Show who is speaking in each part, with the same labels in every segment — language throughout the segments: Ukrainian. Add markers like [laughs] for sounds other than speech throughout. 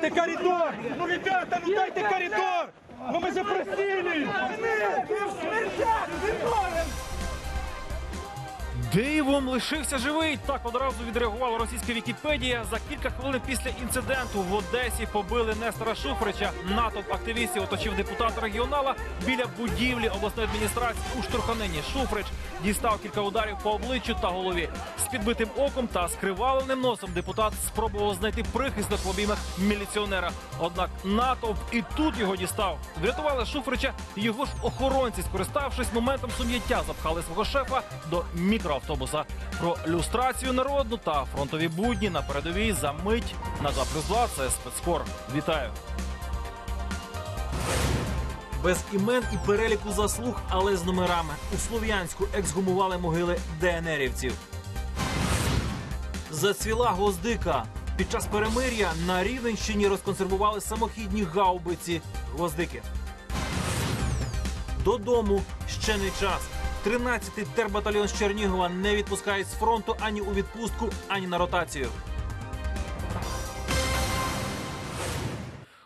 Speaker 1: Дайте коридор! Ну, ребята, ну дайте коридор! Ну мы же просили!
Speaker 2: Дивом лишився живий. Так одразу відреагувала російська Вікіпедія. За кілька хвилин після інциденту в Одесі побили Нестора Шуфрича. Натовп активістів оточив депутата регіонала біля будівлі обласної адміністрації у штурханині. Шуфрич дістав кілька ударів по обличчю та голові. З підбитим оком та скриваленим носом депутат спробував знайти прихисток в обіймах міліціонера. Однак натовп і тут його дістав. Врятували Шуфрича його ж охоронці, скориставшись моментом сум'яття, запхали свого шефа до мікроавтобуса. Про люстрацію народну та фронтові будні на передовій за мить на 2 плюс 2 – це спецкор. Вітаю. Без імен і переліку заслуг, але з номерами. У Слов'янську ексгумували могили ДНРівців. Зацвіла гвоздика. Під час перемир'я на Рівненщині розконсервували самохідні гаубиці гвоздики. Додому ще не час. 13-й тербатальйон з Чернігова не відпускають з фронту ані у відпустку, ані на ротацію.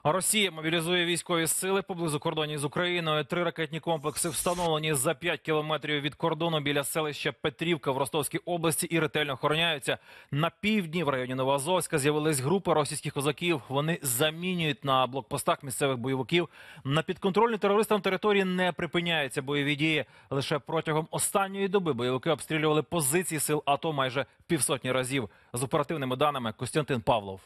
Speaker 2: Росія мобілізує військові сили поблизу кордонів з Україною. Три ракетні комплекси встановлені за 5 кілометрів від кордону біля селища Петрівка в Ростовській області і ретельно охороняються. На півдні в районі Новоазовська з'явились групи російських козаків. Вони замінюють на блокпостах місцевих бойовиків. На підконтрольній терористам території не припиняються бойові дії. Лише протягом останньої доби бойовики обстрілювали позиції сил АТО майже півсотні разів. З оперативними даними Костянтин Павлов.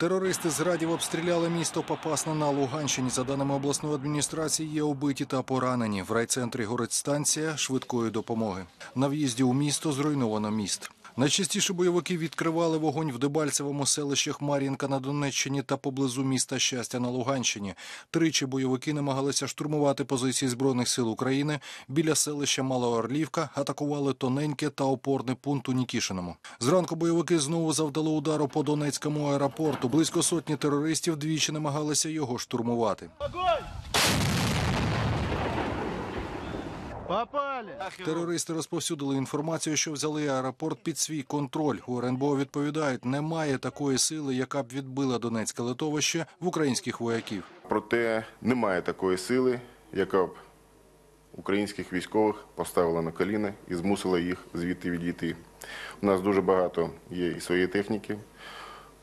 Speaker 3: Терористи з Радів обстріляли місто Попасна на Луганщині. За даними обласної адміністрації, є убиті та поранені. В райцентрі горить станція швидкої допомоги. На в'їзді у місто зруйновано міст. Найчастіше бойовики відкривали вогонь в Дебальцевому селищах Мар'їнка на Донеччині та поблизу міста Щастя на Луганщині. Тричі бойовики намагалися штурмувати позиції збройних сил України біля селища Малоорлівка, атакували тоненьке та опорний пункт у Нікішиному. Зранку бойовики знову завдали удару по Донецькому аеропорту. Близько сотні терористів двічі намагалися його штурмувати. Терористи розповсюдили інформацію, що взяли аеропорт під свій контроль. У РНБО відповідають, немає такої сили, яка б відбила Донецьке литовище в українських вояків.
Speaker 4: Проте немає такої сили, яка б українських військових поставила на коліна і змусила їх звідти відійти. У нас дуже багато є і своєї техніки.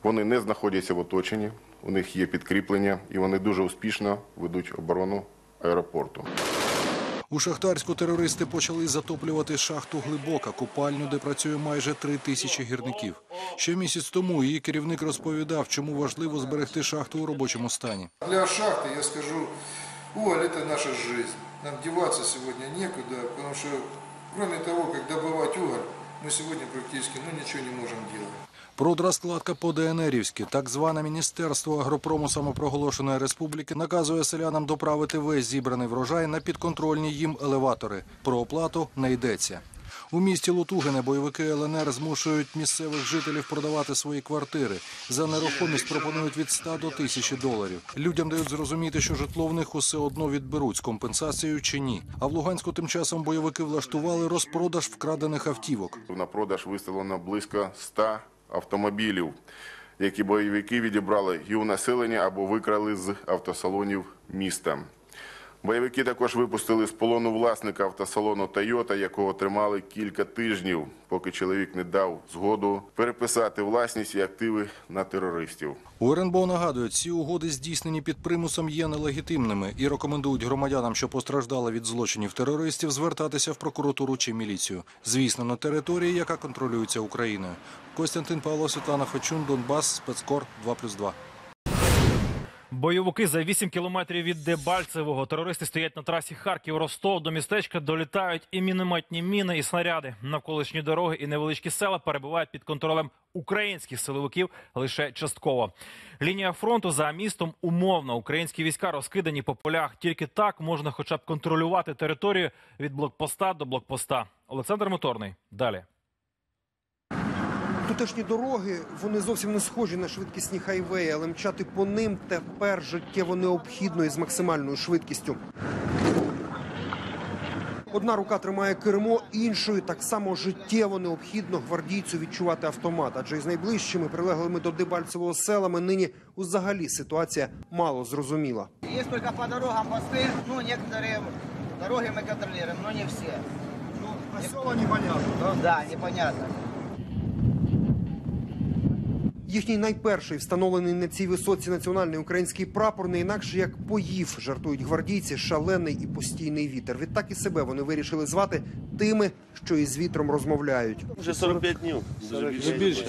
Speaker 4: Вони не знаходяться в оточенні, у них є підкріплення, і вони дуже успішно ведуть оборону аеропорту.
Speaker 3: У Шахтарську терористи почали затоплювати шахту Глибока, купальню, де працює майже три тисячі гірників. Ще місяць тому її керівник розповідав, чому важливо зберегти шахту у робочому стані.
Speaker 5: Для шахты я скажу, уголь это наша жизнь. Нам деваться сегодня некуда, потому что кроме того, как добывать уголь, мы сегодня практически ну, ничего не можем делать.
Speaker 3: Продрозкладка по ДНРівськи, так зване Міністерство агропрому самопроголошеної республіки наказує селянам доправити весь зібраний врожай на підконтрольні їм елеватори. Про оплату не йдеться. У місті Лутугине бойовики ЛНР змушують місцевих жителів продавати свої квартири. За нерухомість пропонують від 100 до 1000 доларів. Людям дають зрозуміти, що житло в них усе одно відберуть з компенсацією чи ні. А в Луганську тим часом бойовики влаштували розпродаж вкрадених автівок.
Speaker 4: На продаж виставлено близько 100 автомобілів, які бойовики відібрали і у населення або викрали з автосалонів міста. Бойовики також випустили з полону власника автосалону Тойота, якого тримали кілька тижнів, поки чоловік не дав згоду переписати власність і активи на терористів.
Speaker 3: У РНБО нагадують, ці угоди здійснені під примусом є нелегітимними і рекомендують громадянам, що постраждали від злочинів терористів, звертатися в прокуратуру чи міліцію. Звісно, на території, яка контролюється Україною. Костянтин Павло, Світлана Фечун, Донбас, спецкор 2+,2.
Speaker 2: Бойовики за 8 кілометрів від Дебальцевого. Терористи стоять на трасі Харків-Ростов. До містечка долітають і мінометні міни, і снаряди. Навколишні дороги і невеличкі села перебувають під контролем українських силовиків лише частково. Лінія фронту за містом умовно. Українські війська розкидані по полях. Тільки так можна, хоча б контролювати територію від блокпоста до блокпоста. Олександр Моторний. Далі.
Speaker 6: Тутешні дороги вони зовсім не схожі на швидкісні хайвеї, але мчати по ним тепер життєво необхідно і з максимальною швидкістю. Одна рука тримає кермо, іншою так само життєво необхідно гвардійцю відчувати автомат. Адже із найближчими прилеглими до Дебальцевого селами нині взагалі ситуація мало зрозуміла.
Speaker 7: Есть только по дорогам посты, ну, некоторые дороги мы контролируем, но не все. Ну, поселок непонятно, да? Да, непонятно.
Speaker 6: Їхній найперший встановлений на цій висоці національний український прапор не інакше як поїв, жартують гвардійці, шалений і постійний вітер. Відтак і себе вони вирішили звати тими, що із вітром розмовляють.
Speaker 8: Вже 45 днів. Вже більше.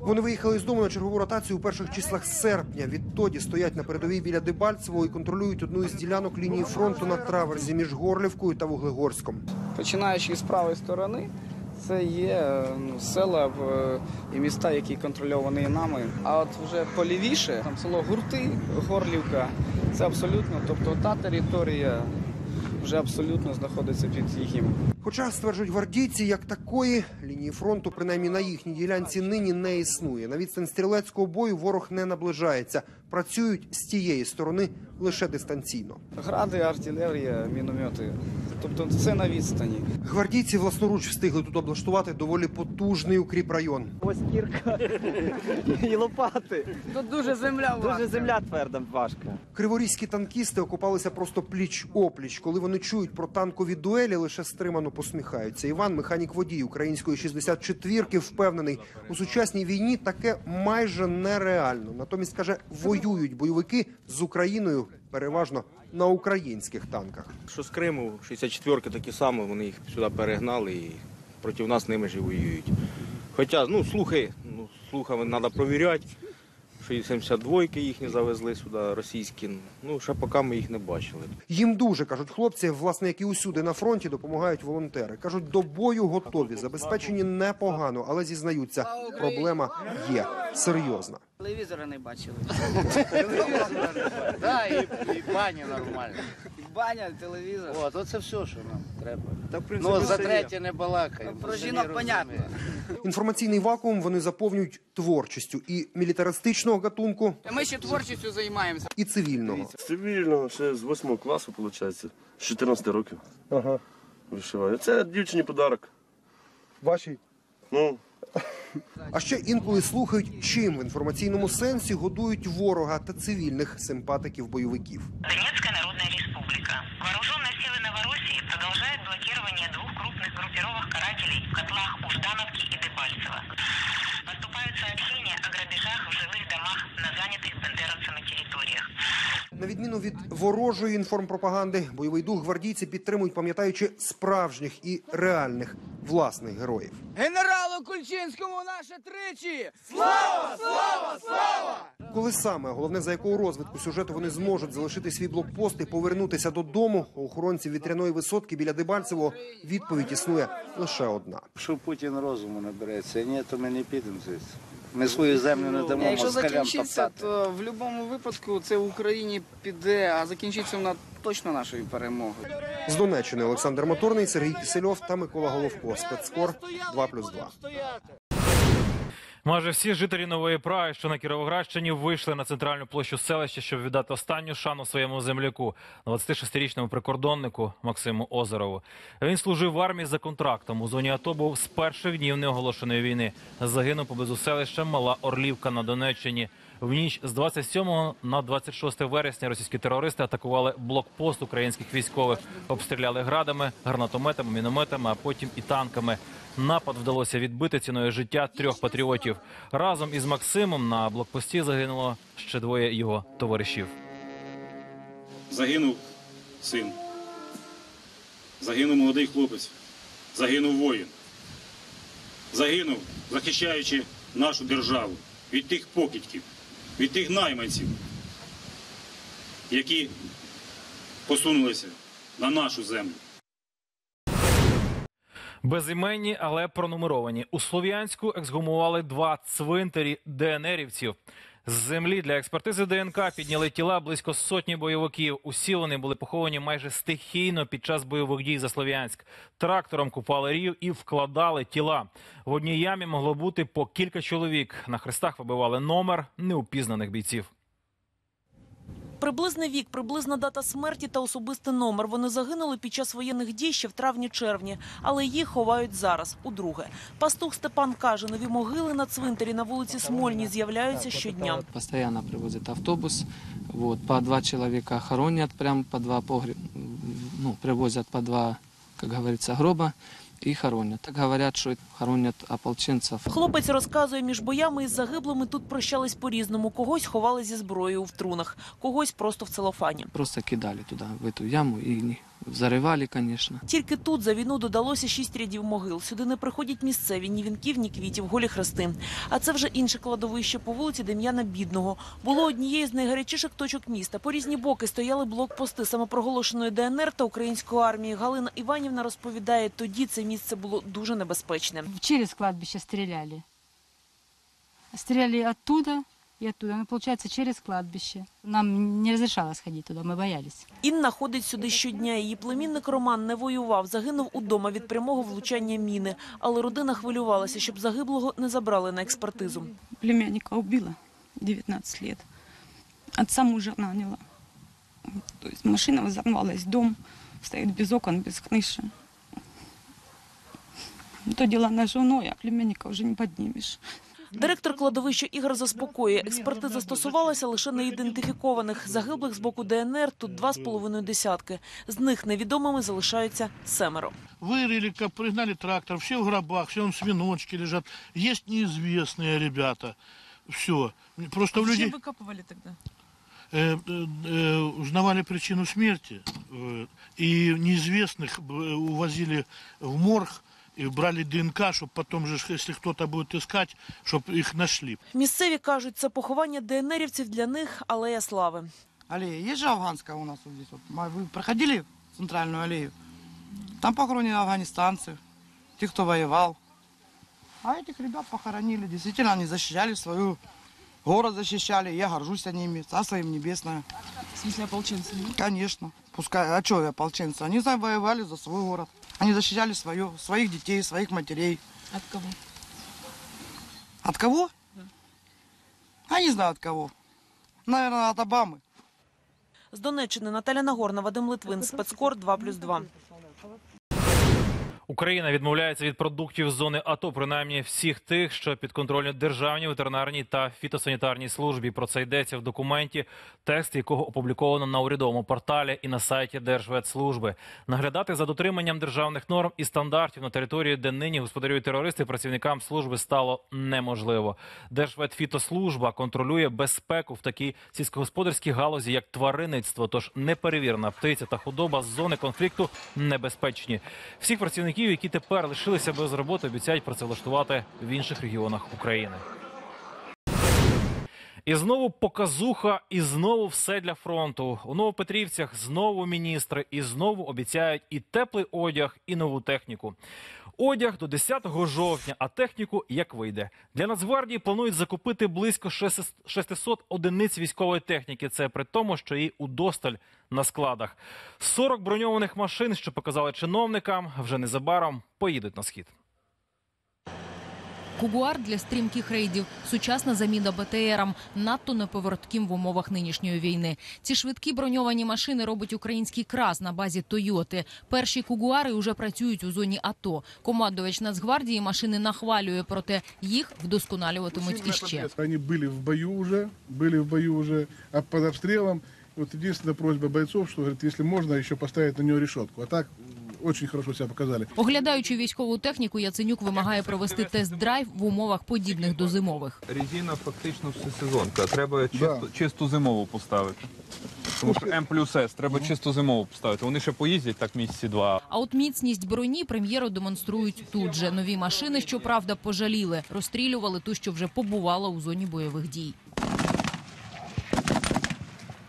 Speaker 6: Вони виїхали з дому на чергову ротацію у перших числах серпня. Відтоді стоять на передовій біля Дебальцевого і контролюють одну із ділянок лінії фронту на траверзі між Горлівкою та Вуглегорськом.
Speaker 9: Починаючи з правої сторони, це є е, ну, села е, і міста, які контрольовані нами. А от вже полівіше, там село Гурти, Горлівка, це абсолютно, тобто та територія вже абсолютно знаходиться під їхнім
Speaker 6: Хоча стверджують гвардійці, як такої лінії фронту, принаймні на їхній ділянці, нині не існує. На відстань стрілецького бою ворог не наближається. Працюють з тієї сторони лише дистанційно.
Speaker 9: гради, артилерія, міномети. Тобто це на відстані.
Speaker 6: Гвардійці власноруч встигли тут облаштувати доволі потужний укріпрайон.
Speaker 10: Ось кірка [laughs] і лопати.
Speaker 9: Тут дуже земля
Speaker 10: Дуже земля тверда, важка.
Speaker 6: Криворізькі танкісти окопалися просто пліч опліч. Коли вони чують про танкові дуелі, лише стримано посміхаються. Іван, механік водій української 64-ки, впевнений, у сучасній війні таке майже нереально. Натомість каже, воюють бойовики з Україною переважно на українських танках.
Speaker 11: Що з Криму, 64-ки такі самі, вони їх сюди перегнали і проти нас ними ж і воюють. Хоча, ну, слухи, ну, слухами треба провіряти. Що і 72-ки їхні завезли сюди, російські. Ну, ще поки ми їх не бачили.
Speaker 6: Їм дуже кажуть хлопці, власне, як і усюди на фронті, допомагають волонтери. кажуть, до бою готові, забезпечені непогано, але зізнаються, проблема є серйозна.
Speaker 9: Телевізора не бачили.
Speaker 7: Да, и, и баня нормально.
Speaker 9: Баня, телевізор.
Speaker 7: Вот, оце все, що нам треба.
Speaker 10: Та, в принципі,
Speaker 7: Ну, за третє не балакаємо.
Speaker 9: Про жінок понятно.
Speaker 6: Інформаційний вакуум вони заповнюють творчістю і мілітаристичного гатунку,
Speaker 9: Ми ще творчістю займаємося.
Speaker 6: і цивільного.
Speaker 8: Цивільно, ще з 8 класу, виходить, з 14 років
Speaker 6: Ага.
Speaker 8: вишиваю. Це дівчині подарок.
Speaker 6: Ваші
Speaker 8: Ну,
Speaker 6: А ще інколи слухають, чим в інформаційному сенсі годують ворога та цивільних симпатиків бойовиків.
Speaker 12: Донецкая Народная Республика. Вооруженные силы Новороссии продолжают блокирование двух крупных группировок карателей в котлах у Ждановки и На
Speaker 6: відміну від ворожої інформпропаганди, бойовий дух гвардійці підтримують, пам'ятаючи справжніх і реальних власних героїв.
Speaker 9: Генералу Кульчинському наше тричі! слава слава.
Speaker 6: Коли саме, головне за якого розвитку сюжету вони зможуть залишити свій блокпост і повернутися додому, у охоронців вітряної висотки біля Дебальцевого відповідь існує лише одна.
Speaker 7: Якщо Путін розуму набереться, ні, то ми не підемо звідси. Ми свою землю не дамо
Speaker 9: Якщо
Speaker 7: москалям
Speaker 9: закінчиться,
Speaker 7: топтати.
Speaker 9: то в будь-якому випадку це в Україні піде, а закінчиться вона точно нашою перемогою.
Speaker 6: З Донеччини Олександр Моторний, Сергій Кисельов та Микола Головко. Спецкор 2+,2.
Speaker 2: Майже всі жителі нової Праги, що на Кіровоградщині, вийшли на центральну площу селища, щоб віддати останню шану своєму земляку, 26-річному прикордоннику Максиму Озерову. Він служив в армії за контрактом. У зоні АТО був з перших днів неоголошеної війни. Загинув поблизу селища Мала Орлівка на Донеччині. В ніч з 27 на 26 вересня російські терористи атакували блокпост українських військових, обстріляли градами, гранатометами, мінометами, а потім і танками. Напад вдалося відбити ціною життя трьох патріотів. Разом із Максимом на блокпості загинуло ще двоє його товаришів.
Speaker 13: Загинув син. Загинув молодий хлопець. Загинув воїн. Загинув, захищаючи нашу державу від тих покидьків, від тих найманців, які посунулися на нашу землю.
Speaker 2: Безіменні, але пронумеровані. У Слов'янську ексгумували два цвинтарі ДНРівців. З землі для експертизи ДНК підняли тіла близько сотні бойовиків. Усі вони були поховані майже стихійно під час бойових дій за Слов'янськ. Трактором купали рів і вкладали тіла. В одній ямі могло бути по кілька чоловік. На хрестах вибивали номер неупізнаних бійців.
Speaker 14: Приблизний вік, приблизна дата смерті та особистий номер. Вони загинули під час воєнних дій ще в травні-червні, але їх ховають зараз, удруге. Пастух Степан каже, нові могили на цвинтарі на вулиці Смольній з'являються щодня.
Speaker 15: Постоянно привозят автобус. Вот, по два человека хоронят, прям по два погреб, ну, привозят по два, как говорится, гроба и хоронять. Так говорять, що хоронять ополченців.
Speaker 14: Хлопець розказує, між боями із загиблими тут прощались по-різному. Когось ховали зі зброєю в трунах, когось просто в целофані.
Speaker 15: Просто кидали туди в эту яму, и взрывали, конечно.
Speaker 14: Тільки тут за війну додалося шість рядів могил. Сюди не приходять місцеві ні вінків, ні квітів, голі хрести. А це вже інше кладовище по вулиці Дем'яна Бідного. Було однією з найгарячіших точок міста. По різні боки стояли блокпости самопроголошеної ДНР та української армії. Галина Іванівна розповідає, тоді це місце було дуже небезпечне.
Speaker 16: Через кладбище стреляли. Стреляли оттуда и оттуда. Ну, получается, через кладбище. Нам не разрешалось ходить туда, мы боялись.
Speaker 14: Інна ходить сюди щодня. Її племінник Роман не воював, загинув удома від прямого влучання міни. Але родина хвилювалася, щоб загиблого не забрали на експертизу.
Speaker 17: Племянника убила 19 лет. Отца мужа наняла. То есть машина взорвалась, дом стоит без окон, без крыши. То дела на жену, а племянника уже не поднимешь.
Speaker 14: Директор кладовища Ігор заспокоює. Експертиза стосувалася лише неідентифікованих. Загиблих з боку ДНР тут два з половиною десятки. З них невідомими залишаються семеро.
Speaker 18: Вырыли, как пригнали трактор, все в гробах, все там свиночки лежат. Есть неизвестные ребята. Все. Просто в людей
Speaker 14: выкапывали тогда?
Speaker 18: э, э, э, узнавали причину смерти. э, и неизвестных э, увозили в морг и брали ДНК, чтобы потом же, если кто-то будет искать, чтобы их нашли.
Speaker 14: Місцеві кажуть, це поховання ДНРівців для них алея слави.
Speaker 19: Аллея. Есть же афганская у нас вот здесь. Вот. Ма- Вы проходили центральную аллею? Там похоронены афганистанцы, те, кто воевал. А этих ребят похоронили. Действительно, они защищали свою город, защищали. Я горжусь ними. Царство им небесное.
Speaker 14: В смысле ополченцы?
Speaker 19: Конечно. Пускай, а что ополченцы? Они завоевали за свой город. Они защищали свое, своих детей, своих матерей.
Speaker 14: От кого?
Speaker 19: От кого? А не знаю от кого. Наверное, от Обамы.
Speaker 14: З Донеччини Наталя Нагорна, Вадим Литвин, спецкор 2+,2.
Speaker 2: Україна відмовляється від продуктів з зони АТО, принаймні всіх тих, що підконтрольні державній ветеринарній та фітосанітарній службі. Про це йдеться в документі, текст якого опубліковано на урядовому порталі і на сайті Держветслужби. Наглядати за дотриманням державних норм і стандартів на території, де нині господарюють терористи, працівникам служби стало неможливо. Держветфітослужба контролює безпеку в такій сільськогосподарській галузі, як тваринництво. Тож неперевірена птиця та худоба з зони конфлікту небезпечні. Всіх працівників, які тепер лишилися без роботи, обіцяють працевлаштувати в інших регіонах України. І знову показуха, і знову все для фронту. У Новопетрівцях знову міністри, і знову обіцяють і теплий одяг, і нову техніку. Одяг до 10 жовтня, а техніку як вийде. Для Нацгвардії планують закупити близько 600 одиниць військової техніки. Це при тому, що її удосталь на складах. 40 броньованих машин, що показали чиновникам, вже незабаром поїдуть на схід.
Speaker 20: Кугуар для стрімких рейдів, сучасна заміна БТРам, надто неповоротким в умовах нинішньої війни. Ці швидкі броньовані машини робить український крас на базі Тойоти. Перші кугуари вже працюють у зоні АТО. Командувач Нацгвардії машини нахвалює, проте їх вдосконалюватимуть іще.
Speaker 21: Они были в бою уже, были в бою уже а под обстрелом. Вот единственная просьба бойцов, что говорит, если можно, еще поставить на нее решетку. А так очень хорошо себя показали.
Speaker 20: Оглядаючи військову техніку, Яценюк вимагає провести тест-драйв в умовах подібних до зимових.
Speaker 22: Резина фактично всесезонка. Треба чисту, чисту зимову поставити. Тому що М плюс С, треба чисту зимову поставити. Вони ще поїздять так місяці два.
Speaker 20: А от міцність броні прем'єру демонструють тут же. Нові машини, щоправда, пожаліли. Розстрілювали ту, що вже побувала у зоні бойових дій.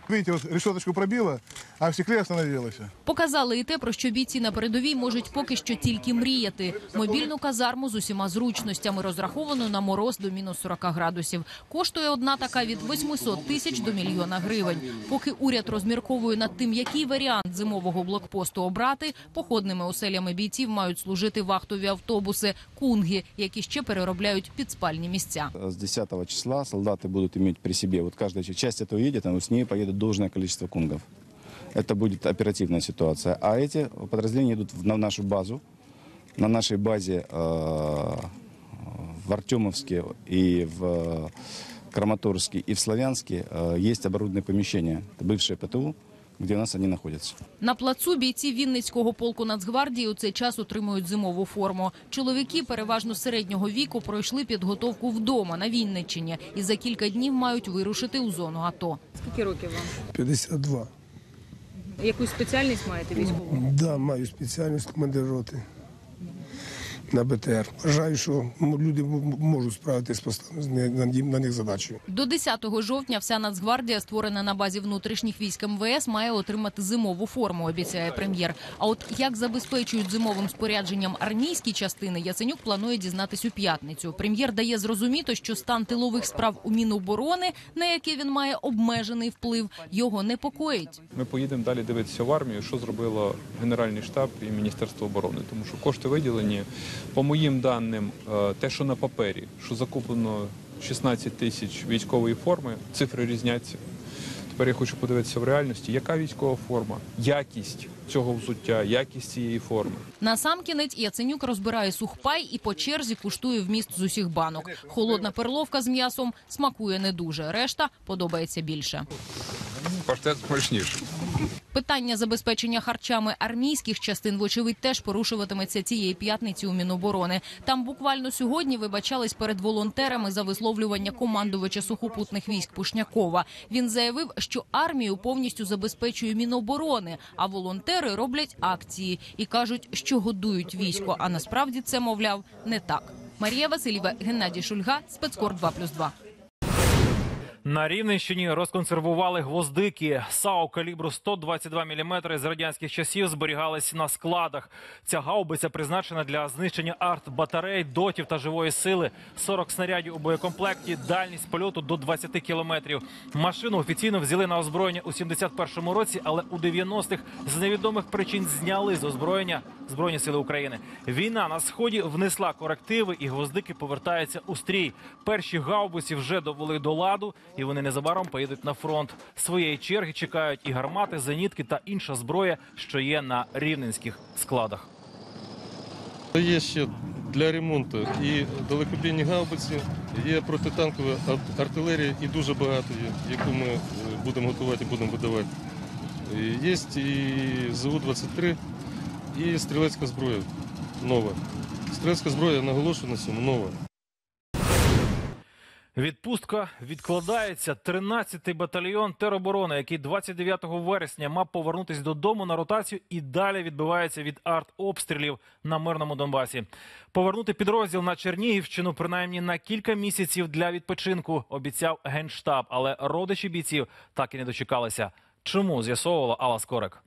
Speaker 21: Видите, вот решеточку пробило, а в стекле остановилось.
Speaker 20: Показали і те, про що бійці на передовій можуть поки що тільки мріяти. Мобільну казарму з усіма зручностями, розраховану на мороз до мінус 40 градусів. Коштує одна така від 800 тисяч до мільйона гривень. Поки уряд розмірковує над тим, який варіант зимового блокпосту обрати, походними оселями бійців мають служити вахтові автобуси кунги, які ще переробляють під спальні місця.
Speaker 23: С 10 числа солдаты будут иметь при себе, вот каждая часть этого едет, а с ней поедут
Speaker 24: должное количество кунгов. Это будет оперативная ситуация. А эти подразделения идут в- на нашу базу. На нашей базе э, в Артемовске и в Краматорске и в Славянске э, есть оборудованные помещения. Это бывшее ПТУ, где у нас они находятся.
Speaker 20: На плацу бійці Вінницького полку Нацгвардії у цей час отримують зимову форму. Чоловіки переважно середнього віку пройшли підготовку вдома на Вінниччині і за кілька днів мають вирушити у зону АТО.
Speaker 25: Скільки років вам?
Speaker 23: 52.
Speaker 25: Якусь спеціальність маєте військову?
Speaker 23: Да, маю спеціальність командир роти на БТР. Вважаю, що люди можуть справитися з поставленою на них задачею.
Speaker 20: До 10 жовтня вся Нацгвардія, створена на базі внутрішніх військ МВС, має отримати зимову форму, обіцяє прем'єр. А от як забезпечують зимовим спорядженням армійські частини, Яценюк планує дізнатись у п'ятницю. Прем'єр дає зрозуміти, що стан тилових справ у Міноборони, на яке він має обмежений вплив, його непокоїть.
Speaker 22: Ми поїдемо далі дивитися в армію, що зробило Генеральний штаб і Міністерство оборони. Тому що кошти виділені. По моїм даним, е, те, що на папері, що закуплено 16 тисяч військової форми, цифри різняться. Тепер я хочу подивитися в реальності, яка військова форма, якість цього взуття, якість цієї форми.
Speaker 20: Насамкінець Яценюк розбирає сухпай і по черзі куштує вміст з усіх банок. Холодна перловка з м'ясом смакує не дуже. Решта подобається більше.
Speaker 22: Паштет смачніше.
Speaker 20: Питання забезпечення харчами армійських частин, вочевидь, теж порушуватиметься цієї п'ятниці у Міноборони. Там буквально сьогодні вибачались перед волонтерами за висловлювання командувача сухопутних військ Пушнякова. Він заявив, що армію повністю забезпечує Міноборони, а волонтери роблять акції і кажуть, що годують військо. А насправді це, мовляв, не так. Марія Васильєва, Геннадій Шульга, спецкор 2+,2.
Speaker 2: На Рівненщині розконсервували гвоздики. САУ калібру 122 мм з радянських часів зберігались на складах. Ця гаубиця призначена для знищення арт-батарей, дотів та живої сили. 40 снарядів у боєкомплекті, дальність польоту до 20 кілометрів. Машину офіційно взяли на озброєння у 71-му році, але у 90-х з невідомих причин зняли з озброєння Збройні сили України. Війна на сході внесла корективи, і гвоздики повертаються у стрій. Перші гаубиці вже довели до ладу, і вони незабаром поїдуть на фронт. Своєї черги чекають і гармати, зенітки та інша зброя, що є на рівненських складах.
Speaker 26: Є ще для ремонту і далекобійні гаубиці, є протитанкова артилерія і дуже багато є, яку ми е, будемо готувати будемо видавати. І Є і ЗУ-23, і стрілецька зброя нова. Стрілецька зброя, наголошую на цьому, нова.
Speaker 2: Відпустка відкладається. 13-й батальйон тероборони, який 29 вересня мав повернутись додому на ротацію і далі відбивається від артобстрілів на мирному Донбасі. Повернути підрозділ на Чернігівщину принаймні на кілька місяців для відпочинку обіцяв генштаб, але родичі бійців так і не дочекалися. Чому з'ясовувала Алла Скорик?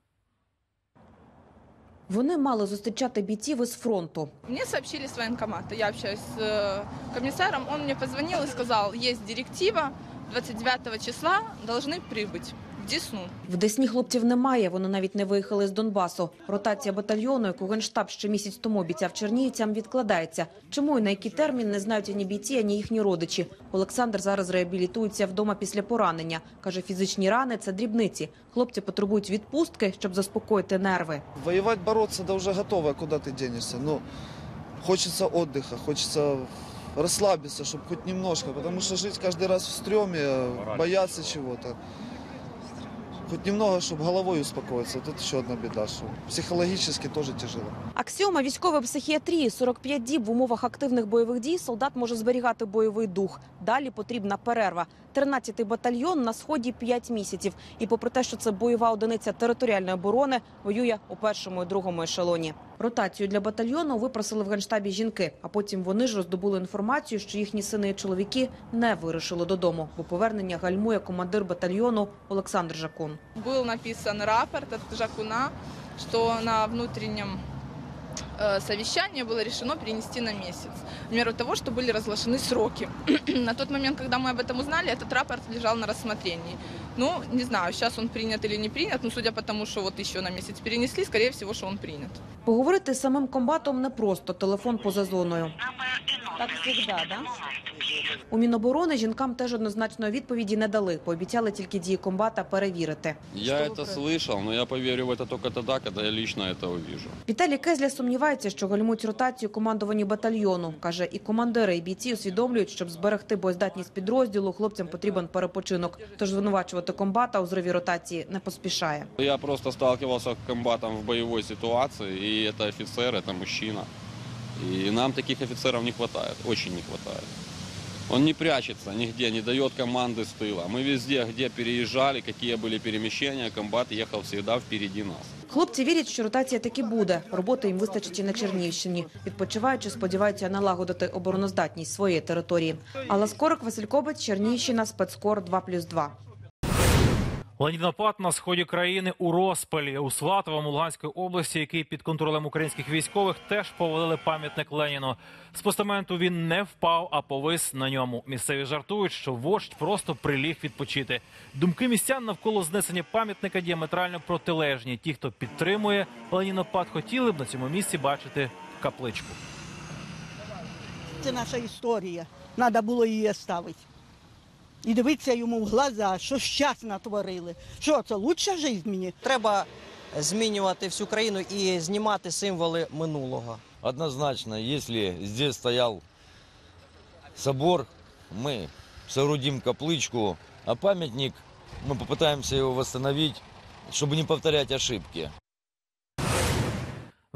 Speaker 27: Вони мали зустрічати бійців із фронту.
Speaker 28: Мне сообщили с военкомата. Я общаюсь с э, комиссаром. Он мне позвонил и сказал, есть директива, 29 числа должны прибыть в Десну.
Speaker 27: В Десні хлопців немає. Вони навіть не виїхали з Донбасу. Ротація батальйону, яку генштаб ще місяць тому обіцяв чернігівцям, відкладається. Чому і на який термін не знають ані бійці, ані їхні родичі. Олександр зараз реабілітується вдома після поранення. каже, фізичні рани це дрібниці. Хлопці потребують відпустки, щоб заспокоїти нерви.
Speaker 29: Воевать, бороться, да уже готово, куда ты денешься. Ну, хочется отдыха, хочется расслабиться, чтобы хоть немножко, потому что жить каждый раз в стреме, бояться чего-то. Хоть немного, чтобы головой успокоиться. Тут ще одна беда, что психологически тоже тяжело.
Speaker 27: Аксіома військової психіатрії 45 діб в умовах активних бойових дій солдат може зберігати бойовий дух. Далі потрібна перерва. 13-й батальйон на сході 5 місяців. І попри те, що це бойова одиниця територіальної оборони, воює у першому і другому ешелоні. Ротацію для батальйону випросили в генштабі жінки, а потім вони ж роздобули інформацію, що їхні сини і чоловіки не вирушили додому, бо повернення гальмує командир батальйону Олександр Жакун.
Speaker 28: Был написан рапорт от Жакуна, что на внутреннем э, совещание было решено перенести на месяц. В меру того, что были разглашены сроки. [clears throat] на тот момент, когда мы об этом узнали, этот рапорт лежал на рассмотрении. Ну, не знаю, сейчас он принят или не принят, но судя по тому, что вот еще на месяц перенесли, скорее всего, что он принят.
Speaker 27: Поговорити з самим комбатом непросто, телефон поза зоною. Так завжди, да? У Міноборони жінкам теж однозначної відповіді не дали. Пообіцяли тільки дії комбата перевірити.
Speaker 30: Я это слышал, но я поверю в это только тогда, когда я лично это увижу.
Speaker 27: Віталій Кезля сумнівається, що гальмують ротацію командуванні батальйону. Каже, і командири, і бійці усвідомлюють, щоб зберегти боєздатність підрозділу, хлопцям потрібен перепочинок. Тож звинувачувати комбата у зриві ротації не поспішає.
Speaker 30: Я просто сталкивался с комбатом в боевой ситуации, и это офицер, это мужчина. И нам таких офицеров не хватает, очень не хватает. Он не прячется нигде, не дает команды с тыла. Мы везде, где переезжали, какие были перемещения, комбат ехал всегда впереди нас.
Speaker 27: Хлопці вірять, що ротація таки буде. Роботи їм вистачить і на Чернігівщині. Відпочиваючи, сподіваються налагодити обороноздатність своєї території. Алла Скорик, Василь Кобець, Чернігівщина, спецкор 2+,2.
Speaker 2: Ленінопад на сході країни у розпалі у Сватовому Луганської області, який під контролем українських військових теж повалили пам'ятник Леніну. З постаменту він не впав, а повис на ньому. Місцеві жартують, що вождь просто приліг відпочити. Думки містян навколо знесення пам'ятника діаметрально протилежні. Ті, хто підтримує Ленінопад, хотіли б на цьому місці бачити капличку.
Speaker 31: Це наша історія. Треба було її ставити І дивитися йому в глаза, що щас натворили. Що це лучша життя мені?
Speaker 32: Треба змінювати всю країну і знімати символи минулого.
Speaker 33: Однозначно, если здесь стоял собор, мы соорудим каплычку, а памятник мы попытаемся его восстановить, чтобы не повторять ошибки.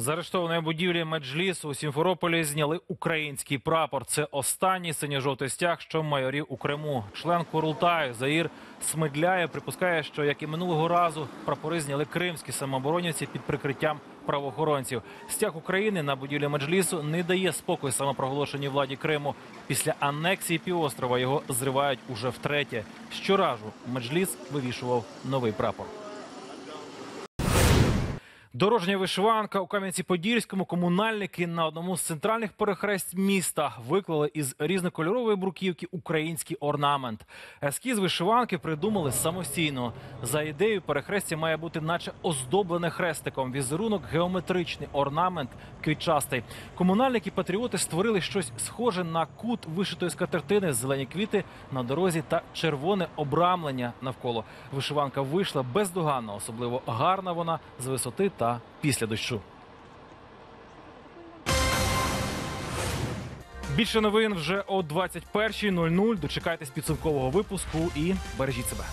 Speaker 2: З арештованої будівлі Меджлісу у Сімферополі зняли український прапор. Це останній синьо-жовтий стяг, що майорів у Криму. Член Курултаю Заїр Смидляє припускає, що як і минулого разу прапори зняли кримські самооборонівці під прикриттям правоохоронців. Стяг України на будівлі Меджлісу не дає спокою самопроголошеній владі Криму. Після анексії півострова його зривають уже втретє. Щоразу Меджліс вивішував новий прапор. Дорожня вишиванка у Кам'янці-Подільському комунальники на одному з центральних перехресть міста виклали із різнокольорової бруківки український орнамент. Ескіз вишиванки придумали самостійно. За ідеєю, перехрестя має бути, наче оздоблене хрестиком. Візерунок геометричний, орнамент квітчастий. Комунальники патріоти створили щось схоже на кут вишитої скатертини, зелені квіти на дорозі та червоне обрамлення навколо. Вишиванка вийшла бездоганно, особливо гарна вона з висоти та після дощу. Більше новин вже о 21.00. Дочекайтесь підсумкового випуску і бережіть себе.